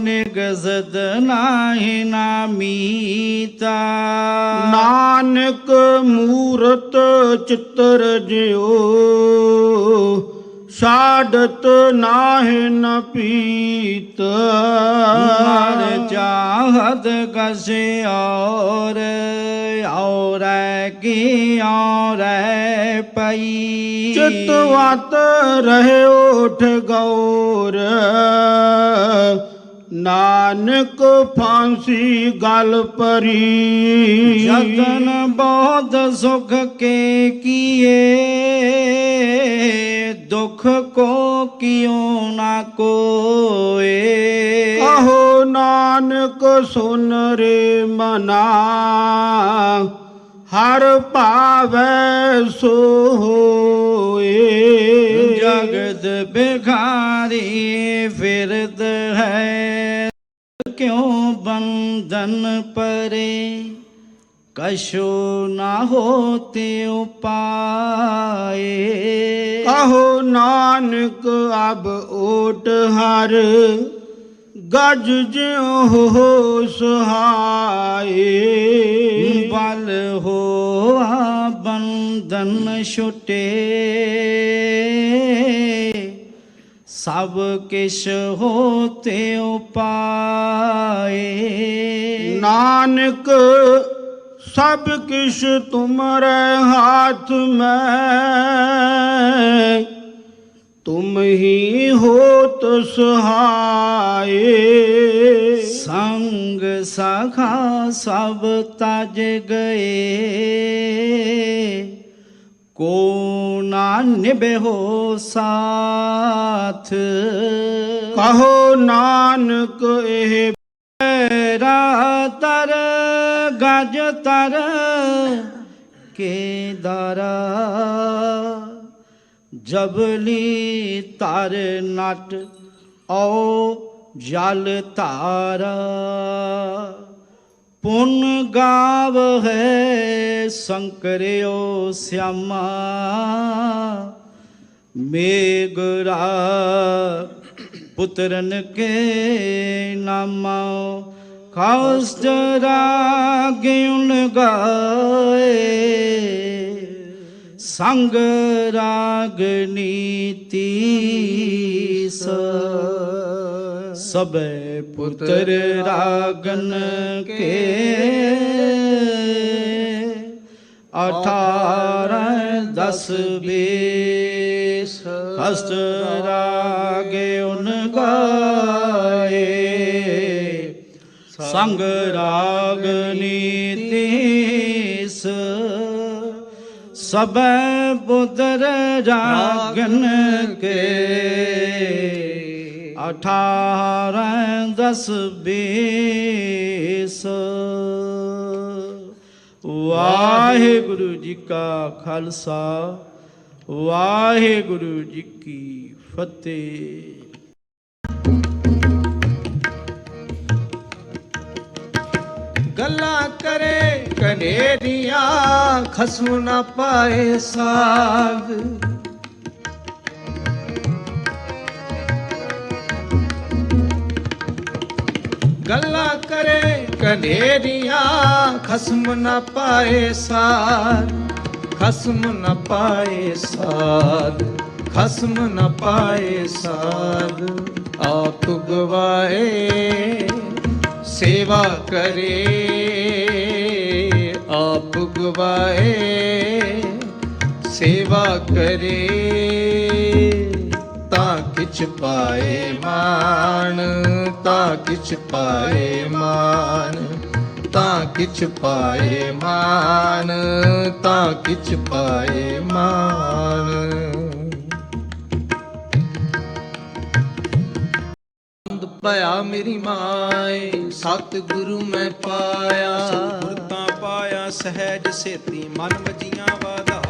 ਨਿਗਜ਼ਦ ਨਾਹੀ ਨਾਮੀਤਾ ਨਾਨਕ ਮੂਰਤ ਚਿੱਤਰ ਜਿਉ ਸਾਡਤ ਨਾਹਿ ਨ ਪੀਤ। ਮਰ ਚਾਹਤ ਕਸੇ ਔਰ ਔਰ ਕੀ ਔਰ ਪਈ। ਚਿਤਵਤ ਰਹਿ ਉਠ ਗੌਰ ਨਾਨਕ ਫਾਂਸੀ ਗਲ ਪਰੀ ਜਤਨ ਬਹੁਤ ਸੁਖ ਕੇ ਕੀਏ ਦੁਖ ਕੋ ਕਿਉ ਨਾ ਕੋਏ। ਕਹੋ ਨਾਨਕ ਸੁਨ ਰੇ ਮਨਾ ਹਰ ਭਾਵੈ ਸੋ ਹੋਏ। ਜਗਤ ਬਿਖਾਰੀ ਫਿਰਦ ਬੰਧਨ ਪਰੇ ਕਸ਼ੋ ਨਾ ਹੋਤੇ ਉਪਾਏ। ਕਹੋ ਨਾਨਕ ਅਬ ਓਟ ਹਰ ਗਜ ਜਿਉ ਹੋ ਸਹਾਏ। ਬਲ ਹੋਆ ਬੰਧਨ ਛੁਟੇ। ਸਭ ਕਿਛ ਹੋਤੇ ਉਪਾਏ। ਨਾਨਕ ਸਭ ਕਿਛ ਤੁਮਰੇ ਹਾਥ ਮੈਂ। ਤੁਮ ਹੀ ਹੋਤ ਸਹਾਏ। ਸੰਗ ਸਖਾ ਸਭ ਤਜ ਗਏ। ਕੋ ਨਾ ਨਿਭੋ ਸਾਥ। ਕਹੋ ਨਾਨਕ ਇਹ ਰਾ ਤਰ, ਗਜ ਤਰ, ਕੇ ਦਰਾ। ਜਬਲੀ ਤਰ ਨਟ ਓ ਜਲ ਧਾਰਾ। ਪੁਨ ਗਾਵ ਹੈ ਸੰਕਰਿਓ ਸਿਆਮਾ ਮੇਗਰਾ ਪੁੱਤਰਨ ਕੇ ਨਾਮਾ। ਖਾਸ ਰਾਗਿਉਨ ਗਾਏ, ਸੰਗ ਰਾਗਨੀਤੀ ਸ। ਸਬੈ ਪੁੱਤਰ ਰਾਗਨ ਕੇ। ਅਠਾਰਹ ਦਸ ਬੀਸ ਹਸਤ ਰਾਗੇ ਉਨ ਗਾਏ। ਸੰਗ ਰਾਗ ਨੀਤੀਸ ਸਬੈ ਬੁਦਰ ਰਾਗਨ ਕੇ। ਅਠਾਰਾਂ ਦਸ ਬੀਸ। ਵਾਹਿਗੁਰੂ ਜੀ ਕਾ ਖਾਲਸਾ, ਵਾਹਿਗੁਰੂ ਜੀ ਕੀ ਫਤਿਹ। ਗੱਲਾਂ ਕਰੇ ਕਨੇਰੀਆਂ, ਖਸਮ ਨਾ ਪਾਏ ਸਾਗ। ਗੱਲਾਂ ਕਰੇ ਕਨੇਰੀਆਂ ਖਸਮ ਨਾ ਪਾਏ ਸਾਗ ਖਸਮ ਨਾ ਪਾਏ ਸਾਗ ਖਸਮ ਨਾ ਪਾਏ ਸਾਗ ਆਪ ਗਵਾਏ, ਸੇਵਾ ਕਰੇ। ਆਪ ਗਵਾਏ, ਸੇਵਾ ਕਰੇ। ਤਾਂ ਕਿਛ ਪਾਏ ਮਾਨ ਤਾਂ ਕਿਛ ਪਾਏ ਮਾਨ ਤਾਂ ਕਿਛ ਪਾਏ ਮਾਨ ਤਾਂ ਕਿਛ ਪਾਏ ਮਾਨ ਆਨੰਦ ਭਇਆ ਮੇਰੀ ਮਾਏ ਸਤ ਗੁਰੂ ਮੈਂ ਪਾਇਆ। ਸੁਰਤਾਂ ਪਾਇਆ ਸਹਿਜ ਸੇਤੀ ਮਨ ਵਜੀਆਂ ਵਾਧਾਈਆਂ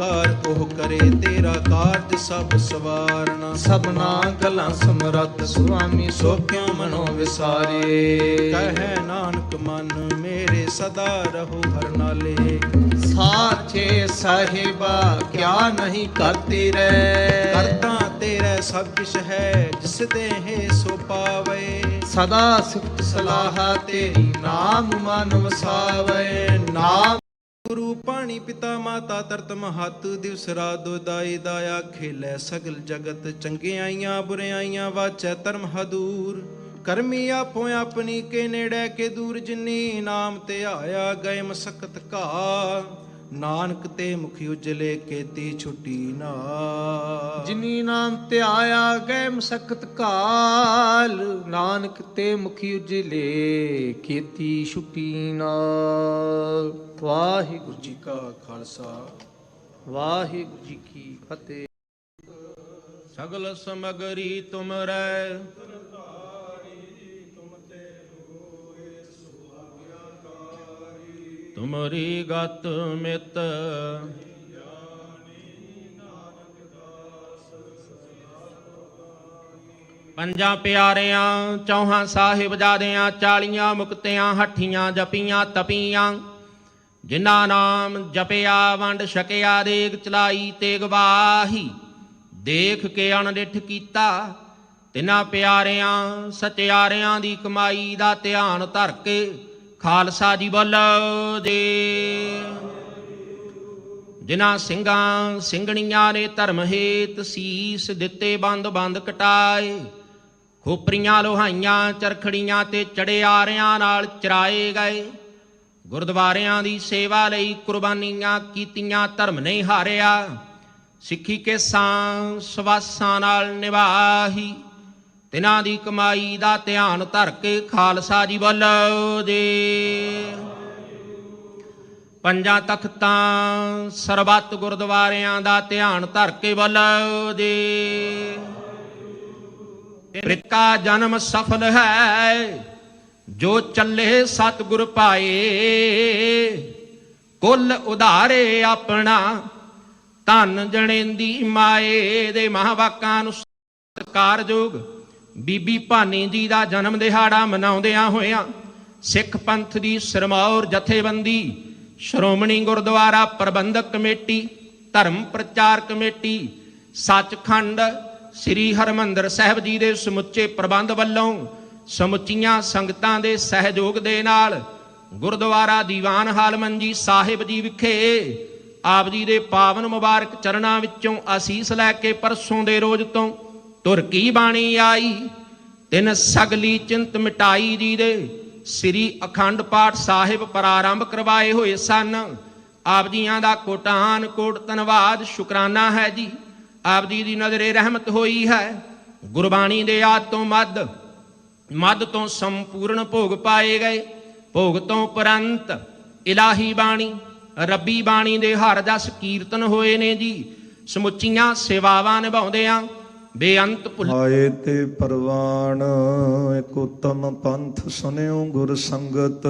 ਅੰਗੀਕਾਰ ਉਹ ਕਰੇ ਤੇਰਾ ਕਾਰਜ ਸਭ ਸਵਾਰਨਾ। ਸਭਨਾ ਗਲਾਂ ਸਮਰੱਥ ਸੁਆਮੀ ਸੋ ਕਿਉ ਮਨੋ ਵਿਸਾਰੇ। ਕਹੈ ਨਾਨਕ ਮਨ ਮੇਰੇ ਸਦਾ ਰਹੋ ਹਰ ਨਾਲੇ। ਸਾਚੇ ਸਾਹਿਬਾ ਕਿਆ ਨਹੀਂ ਕਰਤੇ ਰਹਿ। ਕਰਤਾ ਤੇਰਾ ਸਭ ਕਿਛ ਹੈ ਜਿਸ ਦੇ ਹੈ ਸੋ ਪਾਵੇ। ਸਦਾ ਸਿਫਤ ਸਲਾਹ ਤੇਰੀ ਨਾਮ ਮਨ ਵਸਾਵੇ। ਨਾਮ ਗੁਰੂ ਪਾਣੀ ਪਿਤਾ ਮਾਤਾ ਤਰਤ ਮਹਤ, ਦਿਵਸ ਰਾਤ ਦੁਦਾਈ ਦਾਇਆ ਖੇਲੇ ਸਗਲ ਜਗਤ, ਚੰਗਿਆਈਆਂ ਬੁਰਿਆਈਆਂ ਵਾਚੈ ਧਰਮ ਹਦੂਰ। ਕਰਮੀ ਆਪੋ ਆਪਣੀ ਕੇ ਨੇੜੇ ਕੇ ਦੂਰ, ਜਿਨੀ ਨਾਮ ਤੇ ਆਇਆ ਗਏ ਮਸਕਤ ਘਾ ਨਾਨਕ ਤੇ ਮੁਖੀ ਉਜਲੇ ਕੀਤੀ ਛੁੱਟੀ ਨਾ। ਜਿਨੀ ਨਾਮ ਤੇ ਆਇਆ ਗਏ ਮਸਕਤ ਕਾਲ ਨਾਨਕ ਤੇ ਮੁਖੀ ਉਜਲੇ ਕੀਤੀ ਛੁੱਟੀ ਨਾਲ ਵਾਹਿਗੁਰੂ ਜੀ ਜੀ ਕਾ ਖਾਲਸਾ ਵਾਹਿਗੁਰੂ ਜੀ ਕੀ ਫਤਿਹ। ਸਗਲ ਸਮਗਰੀ ਤੁਮਰੈ ਤੁਮਰੀ ਗਤ ਮਿਤ। ਪੰਜਾਂ ਪਿਆਰਿਆਂ, ਚੌਹਾਂ ਸਾਹਿਬਜ਼ਾਦਿਆਂ ਚਾਲੀਆਂ ਮੁਕਤਿਆਂ, ਹੱਠੀਆਂ ਜਪੀਆਂ, ਤਪੀਆਂ। ਜਿਨ੍ਹਾਂ ਨਾਮ ਜਪਿਆ, ਵੰਡ ਛਕਿਆ ਦੇਗ ਚਲਾਈ ਤੇ ਗਵਾਹੀ ਦੇਖ ਕੇ ਅਣਡਿਠ ਕੀਤਾ। ਤਿਨਾਂ ਪਿਆਰਿਆਂ, ਸਚਿਆਰਿਆਂ ਦੀ ਕਮਾਈ ਦਾ ਧਿਆਨ ਧਰ ਕੇ ਖਾਲਸਾ ਜੀ ਬੋਲੋ ਦੇ ਜਿਨ੍ਹਾਂ ਸਿੰਘਾਂ ਸਿੰਘਣੀਆਂ ਨੇ ਧਰਮ ਹੇਤ ਸੀਸ ਦਿੱਤੇ ਬੰਦ ਬੰਦ ਕਟਾਏ, ਖੋਪਰੀਆਂ ਲੋਹਾਈਆਂ ਚਰਖੜੀਆਂ ਤੇ ਚੜਿਆਰਿਆਂ ਨਾਲ ਚਰਾਏ ਗਏ, ਗੁਰਦੁਆਰਿਆਂ ਦੀ ਸੇਵਾ ਲਈ ਕੁਰਬਾਨੀਆਂ ਕੀਤੀਆਂ ਧਰਮ ਨਹੀਂ ਹਾਰਿਆ, ਸਿੱਖੀ ਕੇ ਸਾਂ ਸਵਾਸਾਂ ਨਾਲ ਨਿਵਾਹੀ ਤਿਨਾਂ ਦੀ ਕਮਾਈ ਦਾ ਧਿਆਨ ਧਰ ਕੇ ਖਾਲਸਾ ਜੀ ਬੋਲੋ ਦੇ ਪੰਜਾਂ ਤਖਤਾਂ, ਸਰਬੱਤ ਗੁਰਦੁਆਰਿਆਂ ਦਾ ਧਿਆਨ ਧਰ ਕੇ ਬੋਲੋ ਜੀ। ਪ੍ਰਿਕਾ ਜਨਮ ਸਫਲ ਹੈ, ਜੋ ਚੱਲੇ ਸਤਿਗੁਰ ਪਾਏ। ਕੁੱਲ ਉਧਾਰੇ ਆਪਣਾ, ਧਨ ਜਣੇਂਦੀ ਮਾਏ ਦੇ ਮਹਾਵਾਕਾਂ ਨੂੰ ਸਤਿਕਾਰਯੋਗ ਬੀਬੀ ਭਾਨੀ ਜੀ ਦਾ ਜਨਮ ਦਿਹਾੜਾ ਮਨਾਉਂਦਿਆਂ ਹੋਇਆਂ ਸਿੱਖ ਪੰਥ ਦੀ ਸਰਮੌਰ ਜਥੇਬੰਦੀ, ਸ਼੍ਰੋਮਣੀ ਗੁਰਦੁਆਰਾ ਪ੍ਰਬੰਧਕ ਕਮੇਟੀ, ਧਰਮ ਪ੍ਰਚਾਰ ਕਮੇਟੀ, ਸੱਚਖੰਡ ਸ੍ਰੀ ਹਰਮੰਦਰ ਸਾਹਿਬ ਜੀ ਦੇ ਸਮੁੱਚੇ ਪ੍ਰਬੰਧ ਵੱਲੋਂ ਸਮੁੱਚੀਆਂ ਸੰਗਤਾਂ ਦੇ ਸਹਿਯੋਗ ਦੇ ਨਾਲ ਗੁਰਦੁਆਰਾ ਦੀਵਾਨ ਹਾਲ ਮੰਜੀ ਸਾਹਿਬ ਜੀ ਵਿਖੇ ਆਪ ਜੀ ਦੇ ਪਾਵਨ ਮੁਬਾਰਕ ਚਰਨਾਂ ਵਿੱਚੋਂ ਅਸੀਸ ਲੈ ਕੇ ਪਰਸੋਂ ਦੇ ਰੋਜ਼ ਤੋਂ ਤੁਰ ਕੀ ਬਾਣੀ ਆਈ? ਤਿਨ ਸਗਲੀ ਚਿੰਤ ਮਿਟਾਈ ਜੀ ਦੇ ਸ੍ਰੀ ਅਖੰਡ ਪਾਠ ਸਾਹਿਬ ਪ੍ਰਾਰੰਭ ਕਰਵਾਏ ਹੋਏ ਸਨ। ਆਪ ਜੀਆਂ ਦਾ ਕੋਟਾਨ ਕੋਟ ਧੰਨਵਾਦ, ਸ਼ੁਕਰਾਨਾ ਹੈ ਜੀ। ਆਪ ਜੀ ਦੀ ਨਜ਼ਰੇ ਰਹਿਮਤ ਹੋਈ ਹੈ। ਗੁਰਬਾਣੀ ਦੇ ਆਦ ਤੋਂ ਮੱਧ ਮੱਧ ਤੋਂ ਸੰਪੂਰਨ ਭੋਗ ਪਾਏ ਗਏ। ਭੋਗ ਤੋਂ ਉਪਰੰਤ ਇਲਾਹੀ ਬਾਣੀ, ਰੱਬੀ ਬਾਣੀ ਦੇ ਹਰ ਦਸ ਕੀਰਤਨ ਹੋਏ ਨੇ ਜੀ। ਸਮੁੱਚੀਆਂ ਸੇਵਾਵਾਂ ਨਿਭਾਉਂਦਿਆਂ ਬੇਅੰਤ ਭੁੱਲ ਆਏ ਤੇ ਪਰਵਾਨ, ਇੱਕ ਉਤਮ ਪੰਥ ਸੁਨਿਓ ਗੁਰ ਸੰਗਤ।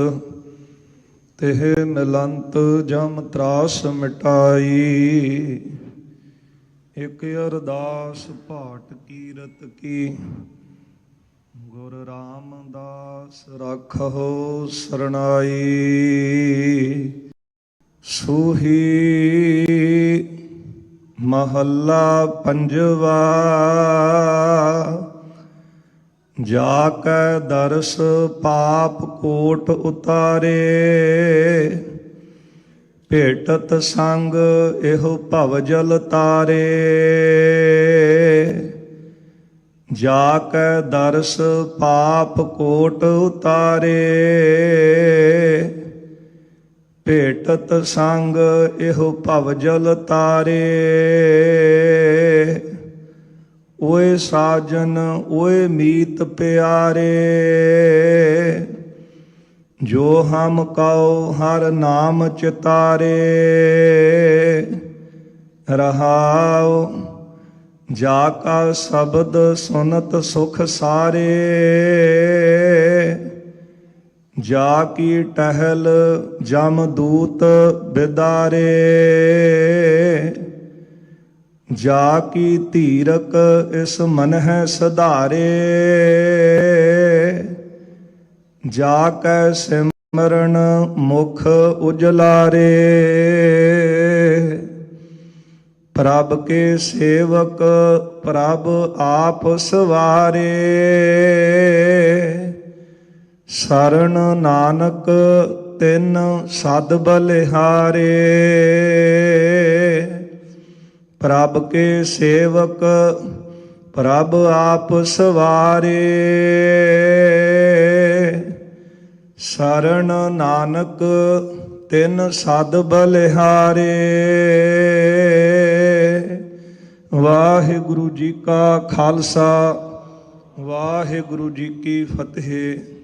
ਤਿਹ ਮਿਲੰਤ, ਜਮ ਤਰਾਸ ਮਿਟਾਈ। ਇਕ ਅਰਦਾਸ ਭਾਟ ਕੀਰਤ ਕੀ। ਗੁਰ ਰਾਮਦਾਸ ਰਖੋ ਸਰਣਾਈ। ਸੂਹੀ ਮਹੱਲਾ ਪੰਜਵਾ ਜਾ ਕੈ ਦਰਸ ਪਾਪ ਕੋਟ ਉਤਾਰੇ, ਭੇਟਤ ਸੰਗ ਇਹੋ ਭਵ ਜਲ ਤਾਰੇ। ਜਾ ਕੈ ਦਰਸ ਪਾਪ ਕੋਟ ਉਤਾਰੇ ਭੇਟਤ ਸੰਗ ਇਹੋ ਭਵ ਜਲ ਤਾਰੇ। ਓਏ ਸਾਜਨ, ਓਏ ਮੀਤ ਪਿਆਰੇ, ਜੋ ਹਮ ਕਉ ਹਰ ਨਾਮ ਚਿਤਾਰੇ। ਰਹਾਉ, ਜਾ ਕਾ ਸ਼ਬਦ ਸੁਨਤ ਸੁਖ ਸਾਰੇ। ਜਾ ਕੀ ਟਹਿਲ ਜਮ ਦੂਤ ਬਿਦਾਰੇ। ਜਾ ਕੀ ਧੀਰਕ ਇਸ ਮਨ ਹੈ ਸਧਾਰੇ। ਜਾ ਕੈ ਸਿਮਰਨ ਮੁਖ ਉਜਲਾਰੇ। ਪ੍ਰਭ ਕੇ ਸੇਵਕ ਪ੍ਰਭ ਆਪ ਸਵਾਰੇ। ਸਰਨ ਨਾਨਕ ਤਿੰਨ ਸਦ ਬਲਿਹਾਰੇ। ਪ੍ਰਭ ਕੇ ਸੇਵਕ, ਪ੍ਰਭ ਆਪ ਸਵਾਰੇ। ਸਰਨ ਨਾਨਕ ਤਿੰਨ ਸਦ ਬਲਿਹਾਰੇ। ਵਾਹਿਗੁਰੂ ਜੀ ਕਾ ਖਾਲਸਾ, ਵਾਹਿਗੁਰੂ ਜੀ ਕੀ ਫਤਿਹ।